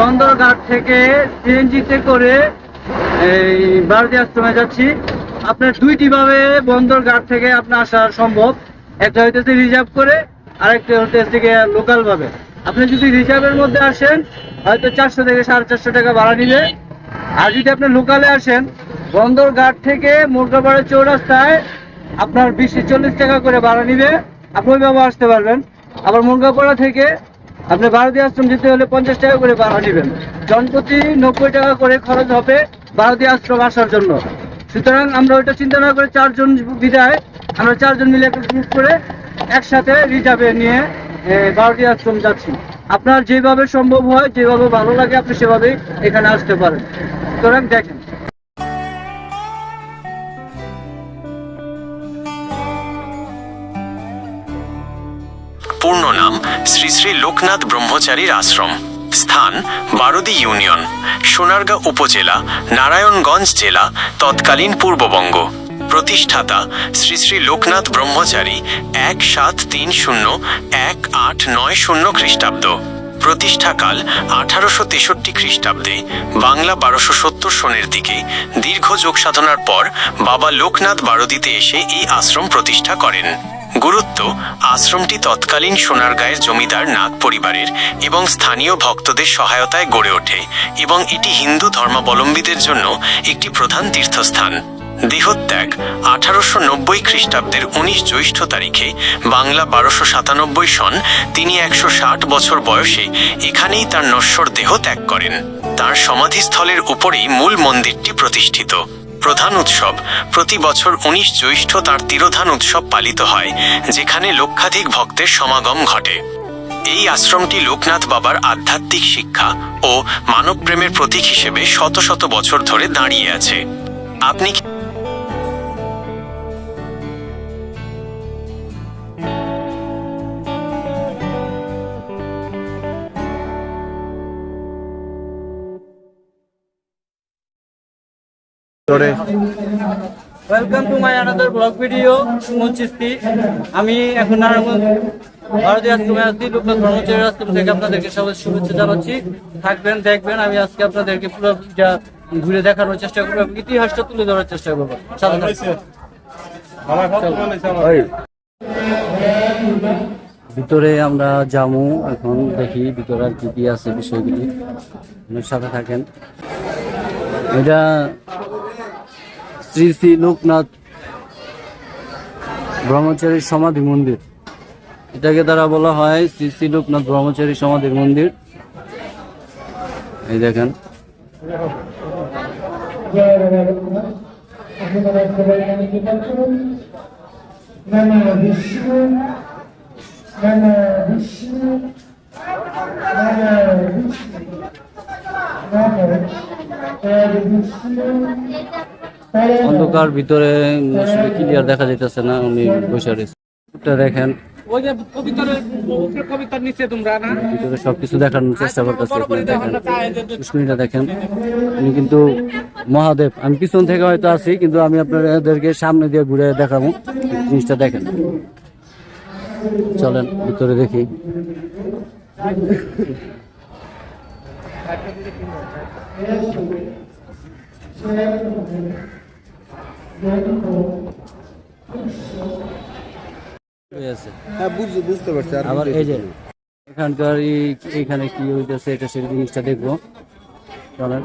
বন্দরঘাট থেকে সিএনজিতে করে এই ভারতীয় আশ্রমে যাচ্ছি। আপনার দুইটি ভাবে বন্দরঘাট থেকে আপনার আসা সম্ভব। একটা হইতেছে রিজার্ভ করে, আরেকটা হইতেছে গিয়ে লোকাল ভাবে আপনি যদি রিজার্ভের মধ্যে আসেন, হয়তো চারশো থেকে সাড়ে চারশো টাকা ভাড়া নিবে। আর যদি আপনি লোকালে আসেন, বন্দরঘাট থেকে মুরগাপাড়া চৌরাস্তায় আপনার বিশ চল্লিশ টাকা করে ভাড়া নিবে। আপনি ওইভাবে আসতে পারবেন। আবার মুরগাপাড়া থেকে আপনি ভারতীয় আশ্রম যেতে হলে পঞ্চাশ টাকা করে ভাড়া নেবেন। জনপ্রতি নব্বই টাকা করে খরচ হবে ভারতীয় আশ্রম আসার জন্য। সুতরাং আমরা ওইটা চিন্তা না করে চারজন বিদায় আমরা চারজন মিলে একটা গ্রুপ করে একসাথে রিজার্ভে নিয়ে ভারতীয় আশ্রম যাচ্ছি। আপনার যেভাবে সম্ভব হয়, যেভাবে ভালো লাগে, আপনি সেভাবেই এখানে আসতে পারেন। সুতরাং দেখেন। পূর্ণ নাম শ্রী শ্রী লোকনাথ ব্রহ্মচারীর আশ্রম। স্থান বারদি ইউনিয়ন, সোনারগাঁ উপজেলা, নারায়ণগঞ্জ জেলা, তৎকালীন পূর্ববঙ্গ। প্রতিষ্ঠাতা শ্রী শ্রী লোকনাথ ব্রহ্মচারী এক সাত তিন শূন্য এক আট নয় শূন্য খ্রিস্টাব্দ। প্রতিষ্ঠাকাল আঠারোশো তেষট্টি খ্রিস্টাব্দে বাংলা বারোশো সত্তর সনের দিকে দীর্ঘ যোগ সাধনার পর বাবা লোকনাথ বারদিতে এসে এই আশ্রম প্রতিষ্ঠা করেন। গুরুত্ব আশ্রমটি তৎকালীন সোনারগাঁয়ের জমিদার নাগ পরিবারের এবং স্থানীয় ভক্তদের সহায়তায় গড়ে ওঠে এবং এটি হিন্দু ধর্মাবলম্বীদের জন্য একটি প্রধান তীর্থস্থান। দেহত্যাগ আঠারোশো নব্বই খ্রিস্টাব্দের উনিশ জ্যৈষ্ঠ তারিখে বাংলা বারোশো সাতানব্বই সন তিনি একশো ষাট বছর বয়সে এখানেই তার নশ্বর দেহ ত্যাগ করেন। তার সমাধিস্থলের উপরেই মূল মন্দিরটি প্রতিষ্ঠিত। প্রধান উৎসব। প্রতি বছর উনিশ জ্যৈষ্ঠ তার তিরোধান উৎসব পালিত হয়, যেখানে লক্ষাধিক ভক্তের সমাগম ঘটে। এই আশ্রমটি লোকনাথ বাবার আধ্যাত্মিক শিক্ষা ও মানবপ্রেমের প্রতীক হিসেবে শত শত বছর ধরে দাঁড়িয়ে আছে। আপনি ধরে welcome to my another blog video Suman Chisti আমি এখন নারায়ণগঞ্জ ভারতীয় আশ্রমে আছি লোকনাথ ব্রহ্মচারী আশ্রম থেকে আপনাদেরকে সবাই শুভেচ্ছা জানাচ্ছি। থাকবেন দেখবেন আমি আজকে আপনাদেরকে পুরো যা ঘুরে দেখানোর চেষ্টা করব এবং ইতিহাসটা তুলে ধরার চেষ্টা করব। ভিতরে আমরা যামু এখন দেখি ভিতরে আর কি কি আছে বিষয়গুলি। সাথে থাকেন। এটা শ্রী শ্রী লোকনাথ ব্রহ্মচারী সমাধি মন্দির। এটাকে দ্বারা বলা হয় শ্রী শ্রী লোকনাথ ব্রহ্মচারী সমাধি মন্দির। এই দেখেন। অন্ধকার ভিতরে আসলে ক্লিয়ার দেখা যাইতেছে না উনি বসে রয়েছে। দেখেন। ভিতরে সবকিছু দেখানোর চেষ্টা করতেছে এখানে দেখেন। উনি কিন্তু মহাদেব আমি পিছন থেকে হয়তো আছি কিন্তু আমি আপনাদেরকে সামনে দিয়ে ঘুরে দেখাবো। জিনিসটা দেখেন। চলেন ভিতরে দেখি। হ্যাঁ বুঝ- বুঝতে পারছি আবার এই যে এখানকার এইখানে কি হইতেছে এটা সেই জিনিসটা দেখব। চলেন।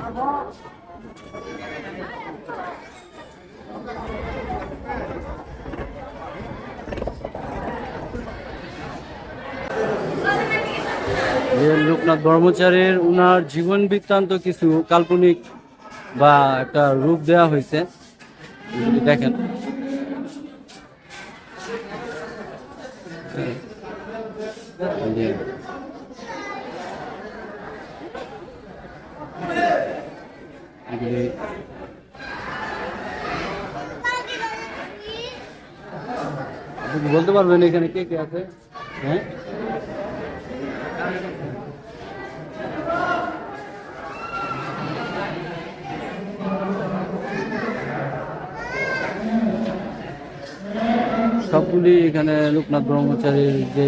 লোকনাথ ব্রহ্মচারীর উনার জীবন বৃত্তান্ত কিছু কাল্পনিক বা একটা রূপ দেওয়া হয়েছে যদি দেখেন। এই যে এগুলি আপনি কি বলতে পারবেন এখানে কে কে আছে? হ্যাঁ? সবগুলি এখানে লোকনাথ ব্রহ্মচারীর যে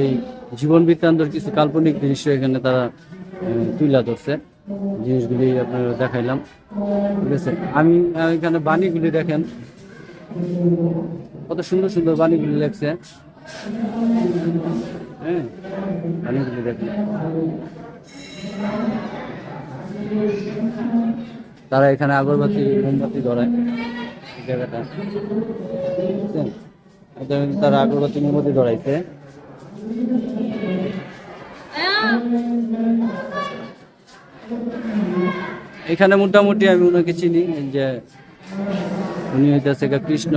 জীবন বৃত্তান্তর কিছু কাল্পনিক দৃশ্য এখানে তারা তুলা ধরছে। জিনিসগুলি আপনারা দেখাইলাম। ঠিক আছে? আমি এখানে বাণীগুলি দেখেন। কত সুন্দর সুন্দর বাণীগুলি লেখছে। হ্যাঁ বাণীগুলি দেখেন। তারা এখানে আগরবাতি, মোমবাতি ধরায়। জায়গাটা? তারা আগরবাতি মোমবাতি ধরাইছে এখানে মোটামুটি আমি ওনাকে চিনি, যে উনি হইতেছে কৃষ্ণ।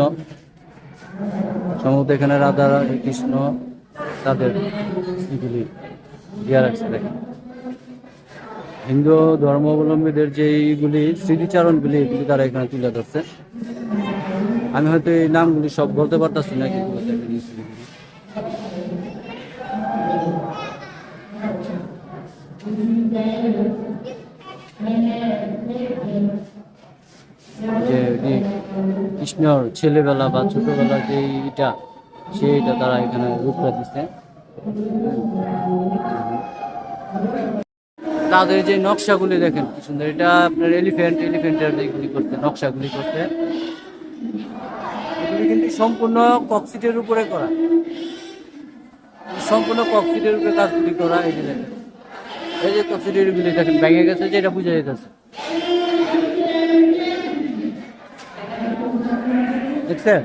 সম্ভবত এখানে রাধা কৃষ্ণ তাদের এগুলি দিয়া রাখছে হিন্দু ধর্মাবলম্বীদের যে এইগুলি স্মৃতিচারণগুলি, এগুলি তারা এখানে তুলে ধরছে। আমি হয়তো এই নামগুলি সব বলতে পারতাছি না। যে কৃষ্ণর ছেলেবেলা বা ছোটবেলা যে এটা সেইটা তারা এখানে রূপটা দিচ্ছে তাদের যে নকশাগুলি দেখেন কি সুন্দর। এটা আপনার এলিফ্যান্ট এলিফ্যান্টের যেগুলি করছে, নকশাগুলি করছে। এগুলি কিন্তু সম্পূর্ণ ককসিটের উপরে করা। সম্পূর্ণ ককসিটের উপরে কাজগুলি করা, এই যে এই যে ককসিটের গুলি দেখেন, ভেঙে গেছে যে এটা বুঝা যেতেছে দেখছেন?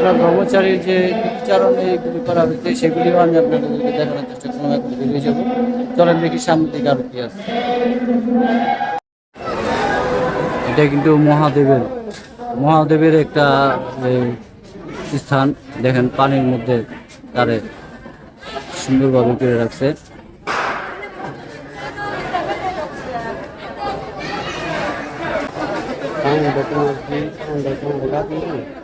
লোকনাথ ব্রহ্মচারীর যে উচ্চারণ এইগুলি করা হয়েছে, সেগুলিও আমি আপনাদেরকে দেখানোর চেষ্টা করলাম এখন বেরিয়ে যাব। চলেন দেখি সামনে দিকে আরও কি আছে। এটা কিন্তু মহাদেবের মহাদেবের একটা স্থান। দেখেন, পানির মধ্যে তারে সুন্দরভাবে করে রাখছে। দেখছেন?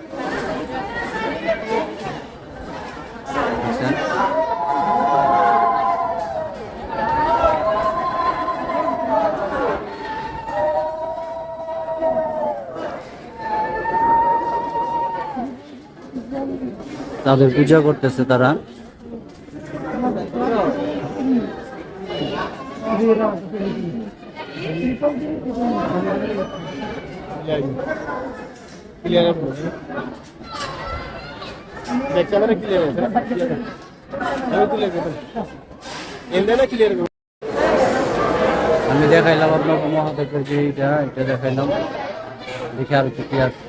তাদের পূজা করতেছে তারা। আমি দেখাইলাম আপনাকে মহাদেবের যে এটা এটা দেখাইলাম। দেখে আর কি আছে।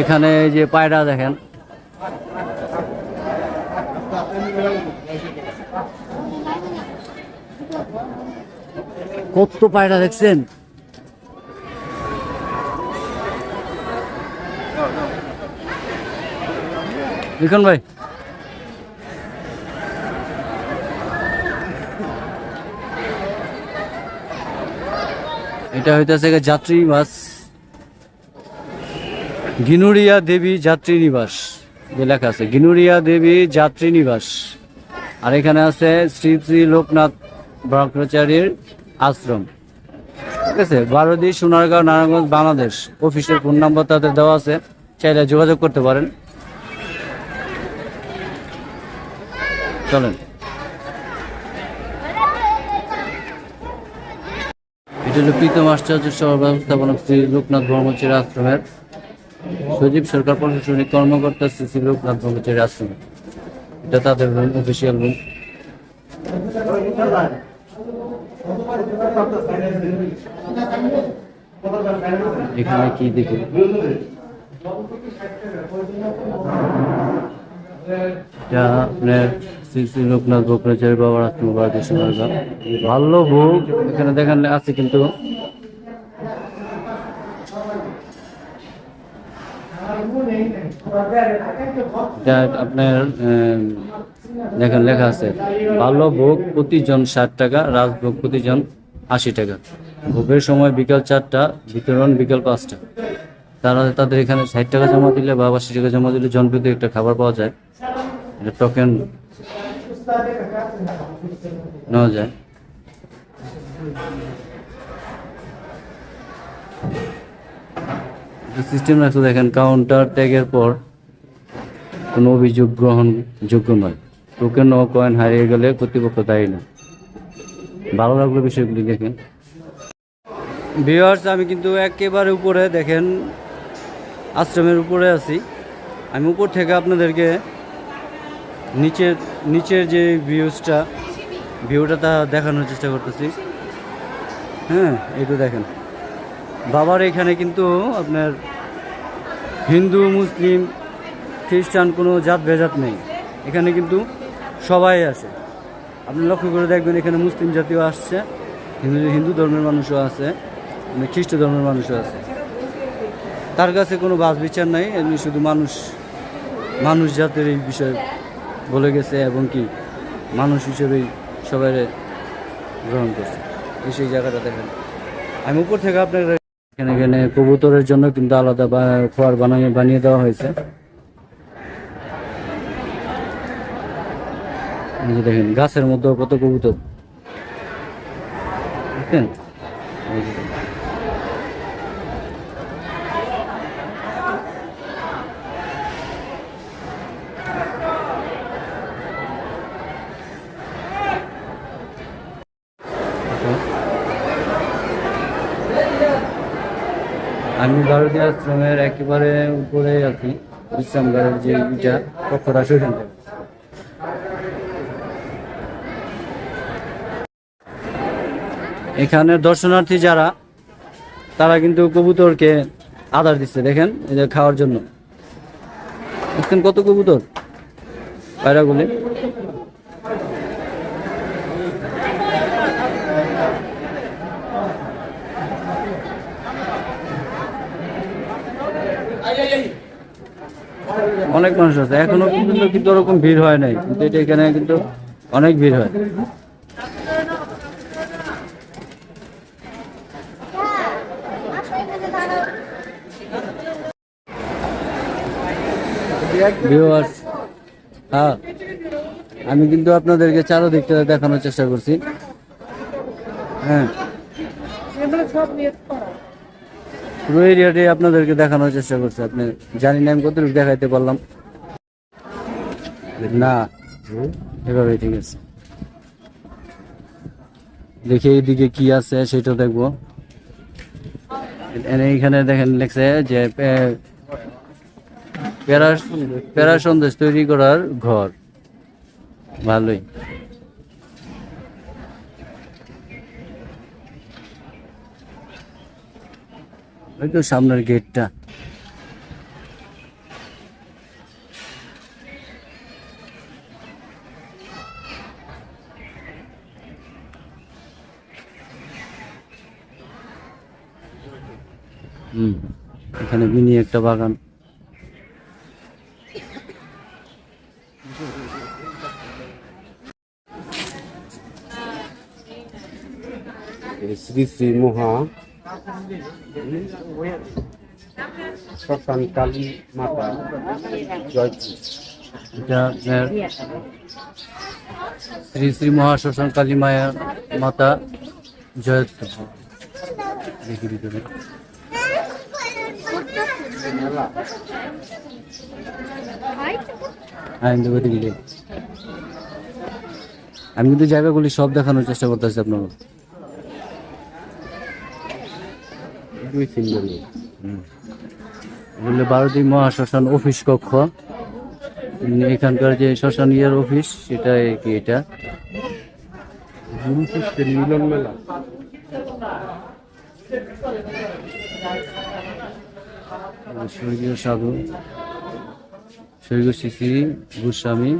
এখানে যে পায়রা দেখেন। কত পায়রা দেখছেন? লিখন ভাই। এটা হইতেছে যাত্রী বাস। গিনুরিয়া দেবী যাত্রী নিবাস, যে লেখা আছে গিনুরিয়া দেবী যাত্রী নিবাস। আর এখানে আছে শ্রী শ্রী লোকনাথ ব্রহ্মচারীর আশ্রম। ঠিক আছে? বারোদি, সোনারগাঁও, নারায়ণগঞ্জ, বাংলাদেশ। অফিসের ফোন নাম্বার তাদের দেওয়া আছে। চাইলে যোগাযোগ করতে পারেন। চলেন। এটা হলো প্রীতম আশ্চর্য সহ ব্যবস্থাপনা শ্রী লোকনাথ ব্রহ্মচারী আশ্রমের সজীব সরকার প্রশাসনিক কর্মকর্তা শ্রী লোকনাথ ব্রহ্মচারী আশ্রম এটা তাদের রুম অফিসিয়াল রুম এখানে কি দেখি? আপনার শ্রী শ্রী লোকনাথ ব্রহ্মচারী বাবার ভারতীয় ভালো ভোগ এখানে দেখেন আছে কিন্তু। আপনার দেখেন, লেখা আছে, ভালো ভোগ প্রতিজন ষাট টাকা রাজভোগ প্রতিজন আশি টাকা। ভোগের সময় বিকাল চারটা, বিতরণ বিকাল পাঁচটা। তারা তাদের এখানে ষাট টাকা জমা দিলে বা আশি টাকা জমা দিলে জনপ্রতি একটা খাবার পাওয়া যায়। এটা টোকেন নেওয়া যায়। সিস্টেম রাখছে, দেখেন কাউন্টার ট্যাগের পর কোনো অভিযোগ গ্রহণযোগ্য নয়। টোকেন ও কয়েন হারিয়ে গেলে কর্তৃপক্ষ দায়ী না। ভালো লাগল বিষয়গুলি দেখেন ভিউয়ার্স আমি কিন্তু একেবারে উপরে, দেখেন, আশ্রমের উপরে আছি। আমি উপর থেকে আপনাদেরকে নিচের নিচের যে ভিউজটা ভিউটা তা দেখানোর চেষ্টা করতেছি। হ্যাঁ একটু দেখেন। বাবার এখানে কিন্তু আপনার হিন্দু, মুসলিম, খ্রিস্টান কোনো জাত ভেজাত নেই। এখানে কিন্তু সবাই আসে। আপনি লক্ষ্য করে দেখবেন এখানে মুসলিম জাতিও আসছে, হিন্দু হিন্দু ধর্মের মানুষও আছে মানে খ্রিস্ট ধর্মের মানুষও আছে। তার কাছে কোনো বাস বিচার নাই, এমনি শুধু মানুষ মানুষ জাতের এই বিষয়ে বলে গেছে এবং কি মানুষ হিসেবেই সবাই গ্রহণ করছে। এই সেই জায়গাটা দেখেন। আমি উপর থেকে আপনার এখানে এখানে কবুতরের জন্য কিন্তু আলাদা খোয়ার বানিয়ে বানিয়ে দেওয়া হয়েছে। দেখেন, গাছের মধ্যে কত কবুতর। দেখেন। আমি ভারতীয় আশ্রমের একেবারে উপরে আছি বিশ্রামগারের যে ইটা, কক্ষটা সেখান থেকে এখানে দর্শনার্থী যারা, তারা কিন্তু কবুতরকে আদার দিচ্ছে, দেখেন এদের খাওয়ার জন্য। দেখছেন কত কবুতর? পায়রাগুলি অনেক মানুষ আছে। এখনও কিন্তু কিন্তু ওরকম ভিড় হয় নাই। কিন্তু এটা এখানে কিন্তু অনেক ভিড় হয়। হ্যাঁ আমি কিন্তু আপনাদেরকে চারো চারোদিকটা দেখানোর চেষ্টা করছি। হ্যাঁ। পুরো এরিয়াটাই আপনাদেরকে দেখানোর চেষ্টা করছি। আপনি জানি না, আমি কতটুকু দেখাইতে পারলাম। না এভাবে ঠিক আছে। দেখি এইদিকে কি আছে সেটা দেখব। এনে এইখানে দেখেন লেখছে যে প্যারা প্যারা সন্দেশ তৈরি করার ঘর। ভালোই। ওই তো সামনের গেটটা। হুম এখানে মিনি একটা বাগান। শ্রী শ্রী মহা শ্মশান মাতা জয়পুর শ্রী শ্রী মহাশ্মশান কালী মায়া মাতা ভিতরে। হ্যাঁ আমি কিন্তু জায়গাগুলি সব দেখানোর চেষ্টা করতেছি আপনার সিঙ্গেল বললে ভারতীয় মহাশ্মশান অফিস কক্ষ। এখানকার যে শ্মশান ইয়ার অফিস সেটা কি এটা? মিলন মেলা স্বর্গীয় সাধু, স্বর্গীয় শ্রী গোস্বামী।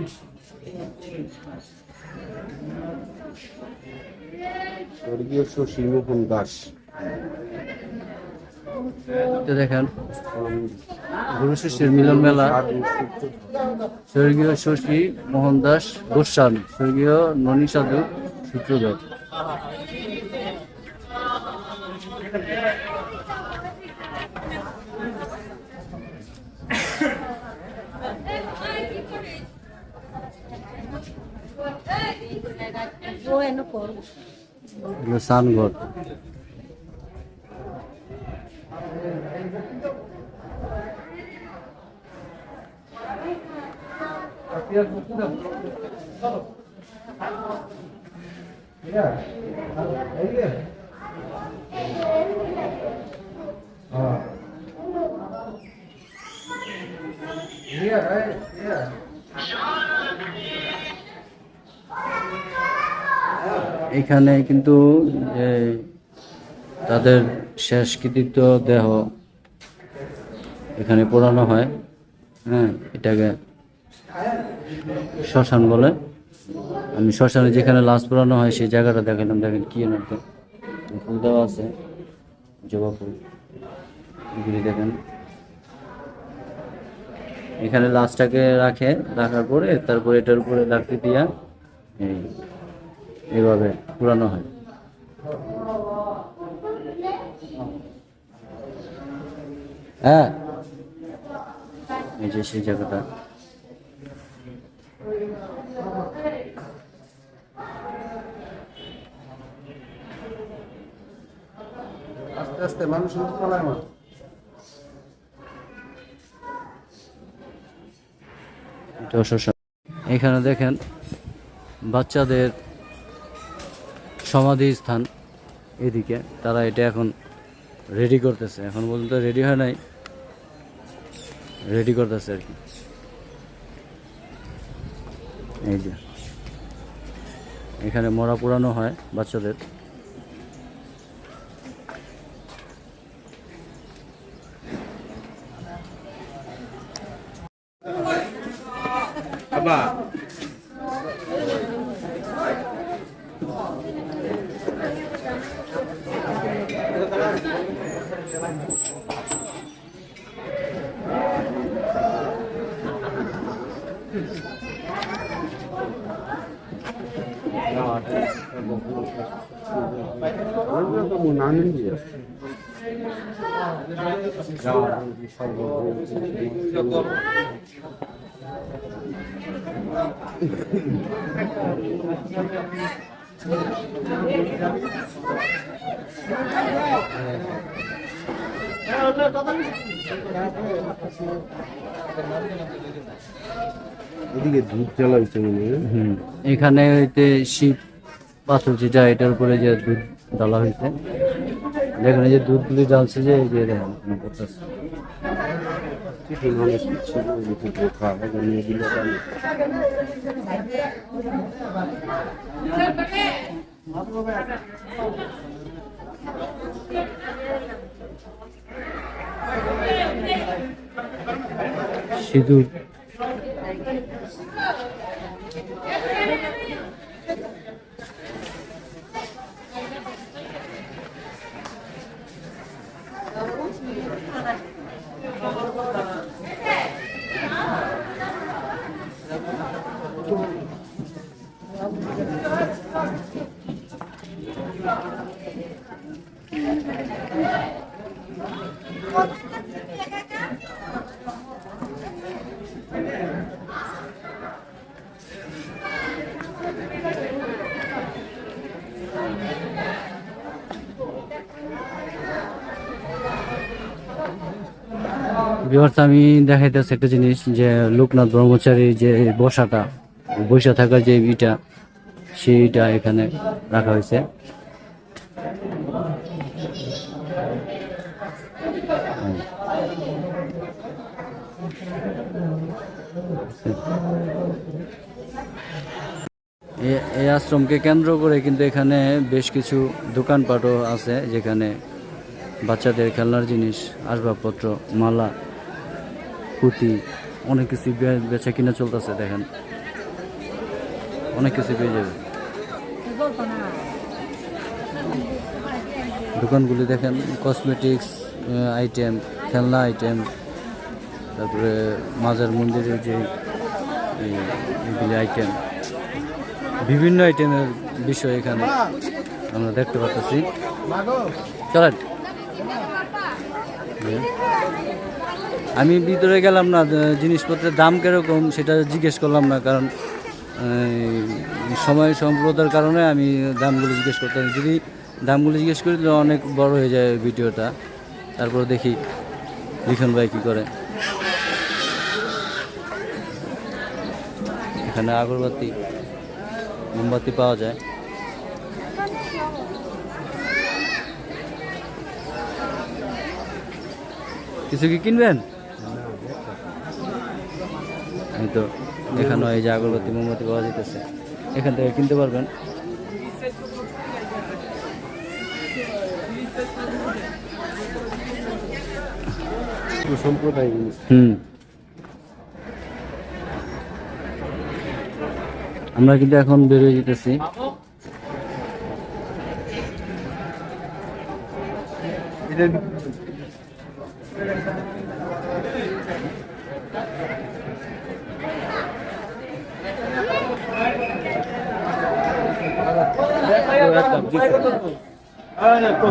স্বর্গীয় শশী মোহন দাস। দেখেন গুরু শিষ্যের মিলন মেলা। স্বর্গীয় শশী মোহন দাস গোস্বামী স্বর্গীয় ননী সাধু সূত্রধর। Bueno, Yeah, right? Yeah. এখানে কিন্তু তাদের শেষকৃতিত্ব দেহ। এখানে পোড়ানো হয়। হ্যাঁ এটাকে শ্মশান বলে। আমি শ্মশানে যেখানে লাশ পোড়ানো হয়, সেই জায়গাটা দেখালাম। দেখেন কি তো ফুল দেওয়া আছে। জবা ফুল। এগুলি দেখেন। এখানে লাশটাকে রাখে, রাখার পরে তারপরে এটার উপরে লাকড়ি দিয়া এই এইভাবে পুরানো হয়। হ্যাঁ। এই যে সেই জায়গাটা। আস্তে আস্তে মানুষ কিন্তু পলায় এটা এখানে দেখেন বাচ্চাদের সমাধি স্থান এদিকে। তারা এটা এখন রেডি করতেছে, এখন পর্যন্ত রেডি হয় নাই। রেডি করতেছে আর কি। এই যে। এখানে মরা পোড়ানো হয় বাচ্চাদের আমরা তো নানেন দিয়ে এদিকে ধূপ জ্বালাইছে হুম, এখানে হইতে শিব পাথর যেটা, এটার উপরে যে দুধ ডালা হয়েছে। দেখেন এই যে দুধগুলি ডালছে যে এই যে দেখেন এখানে পড়তেছে। চিঠি অনেক কিছু এদিকে বোকা নিয়ে দিল জানি সিঁদুর বিহার্স আমি দেখাইতেছি একটা জিনিস, যে লোকনাথ ব্রহ্মচারী যে বসাটা, বসে থাকার যে ইটা সেইটা এখানে রাখা হয়েছে। এই আশ্রমকে কেন্দ্র করে কিন্তু এখানে বেশ কিছু দোকানপাটও আছে, যেখানে বাচ্চাদের খেলনার জিনিস, আসবাবপত্র, মালা পুঁতি অনেক কিছু বেচা কিনা চলতেছে, দেখেন। অনেক কিছু পেয়ে যাবে। দোকানগুলি দেখেন কসমেটিক্স আইটেম খেলনা আইটেম তারপরে মাজার মন্দিরের যে আইটেম বিভিন্ন আইটেমের বিষয় এখানে আমরা দেখতে পাচ্ছি চলেন। আমি ভিতরে গেলাম না জিনিসপত্রের দাম কীরকম সেটা জিজ্ঞেস করলাম না, কারণ সময় সম্প্রদার কারণে আমি দামগুলো জিজ্ঞেস করতাম যদি দামগুলো জিজ্ঞেস করি, তাহলে অনেক বড় হয়ে যায় ভিডিওটা। তারপর দেখি লিখন ভাই কী করে। এখানে আগরবাতি, মোমবাতি পাওয়া যায়। কিছু কি কিনবেন? তো এখানে এই যে আগরবাতি মোমবাতি পাওয়া যেতেছে এখান থেকে কিনতে পারবেন। সম্প্রদায় হুম। আমরা কিন্তু এখন বেরিয়ে যেতেছি।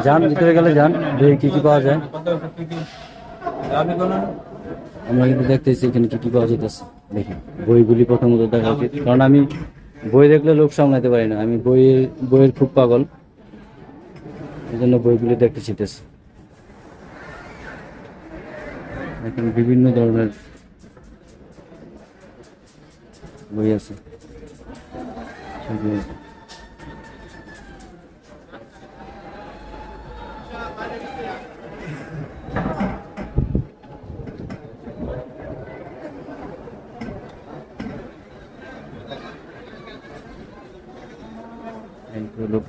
যান, ভিতরে গেলে যান কি কি পাওয়া যায়? আমরা কিন্তু দেখতেছি এখানে কি কি পাওয়া যেতেছে দেখি, বইগুলি প্রথমত দেখা উচিত। কারণ আমি বই দেখলে লোক সামলাতে পারি না। আমি বইয়ের বইয়ের খুব পাগল। এই জন্য বইগুলি দেখতে শিখতেছি এখন বিভিন্ন ধরনের বই আছে।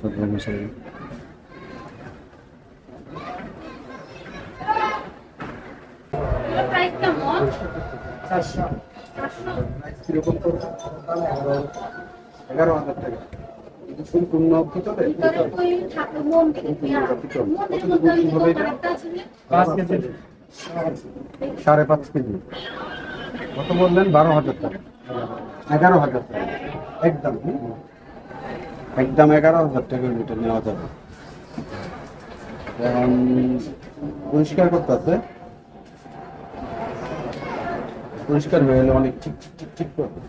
কেমন কীরকম সাড়ে পাঁচ কেজি। কত বললেন? বারো হাজার টাকা। এগারো হাজার টাকা। একদম? একদম এগারো হাজার টাকা ভিতরে নেওয়া যাবে। এখন পরিষ্কার করতে আছে পরিষ্কার হয়ে গেলে অনেক ঠিক ঠিক ঠিক ঠিক করবে।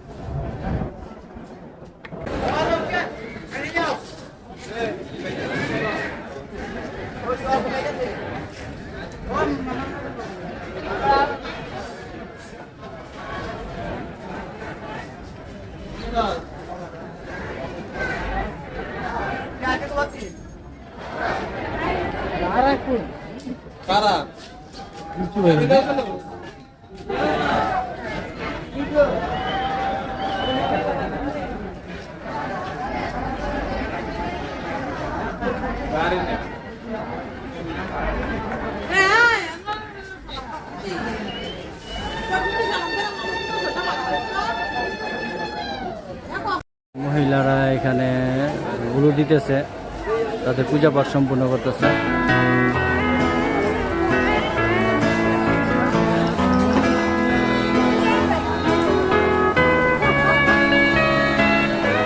মহিলারা এখানে গুলো দিতেছে তাদের পূজা পাঠ সম্পূর্ণ করতেছে।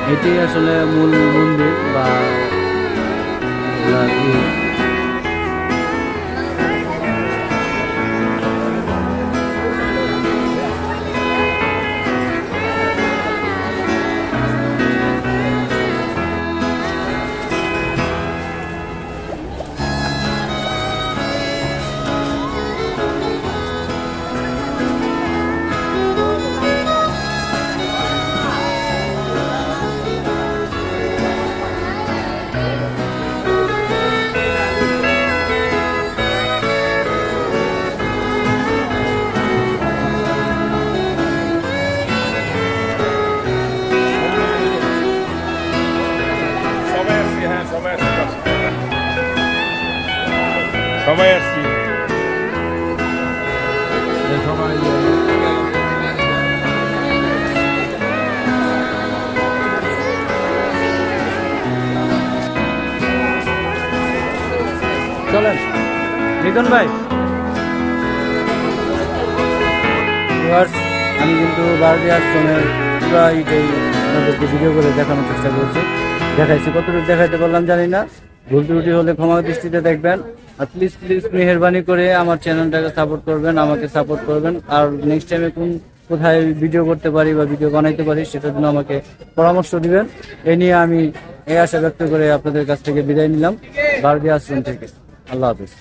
এটি আসলে মূল মন্দির বা লিখন ভাই। আমি কিন্তু ভারতীয় আশ্রমের পুরো এইটাই আপনাদেরকে ভিডিও করে দেখানোর চেষ্টা করছি। দেখাইছি, কতটুকু দেখাইতে পারলাম জানি না। ভুল ত্রুটি হলে ক্ষমা দৃষ্টিতে দেখবেন। আর প্লিজ প্লিজ মেহরবানি করে আমার চ্যানেলটাকে সাপোর্ট করবেন, আমাকে সাপোর্ট করবেন। আর নেক্সট টাইমে কোন কোথায় ভিডিও করতে পারি বা ভিডিও বানাইতে পারি সেটার জন্য আমাকে পরামর্শ দিবেন। এই নিয়ে আমি এই আশা ব্যক্ত করে আপনাদের কাছ থেকে বিদায় নিলাম। ভারতীয় আশ্রম থেকে। আল্লাহ হাফিজ।